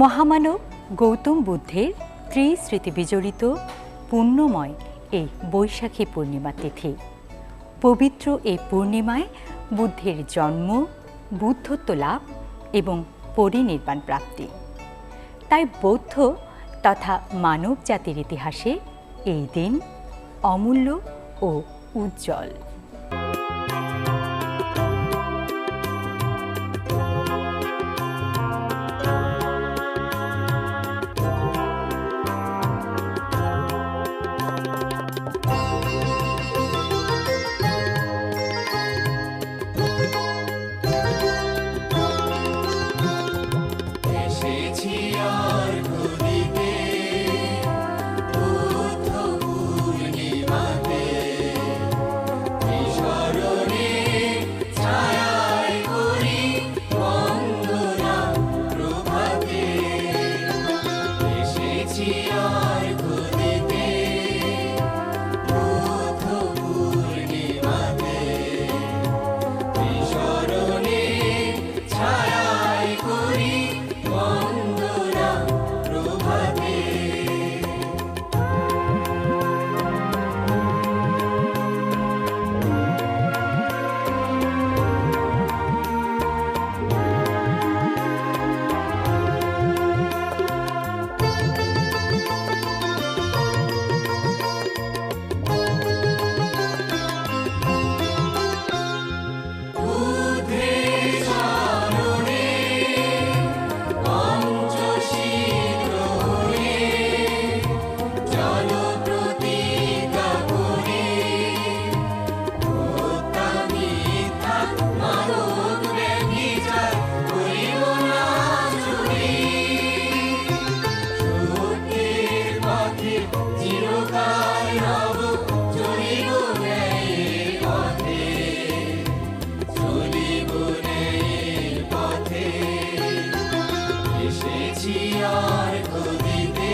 মহামানব গৌতম বুদ্ধের ত্রিস্মৃতি বিজড়িত পুণ্যময় এই বৈশাখী পূর্ণিমা তিথি। পবিত্র এই পূর্ণিমায় বুদ্ধের জন্ম, বুদ্ধত্ব লাভ এবং পরিনির্বাণ প্রাপ্তি। তাই বৌদ্ধ তথা মানব জাতির ইতিহাসে এই দিন অমূল্য ও উজ্জ্বল। துதிப்பே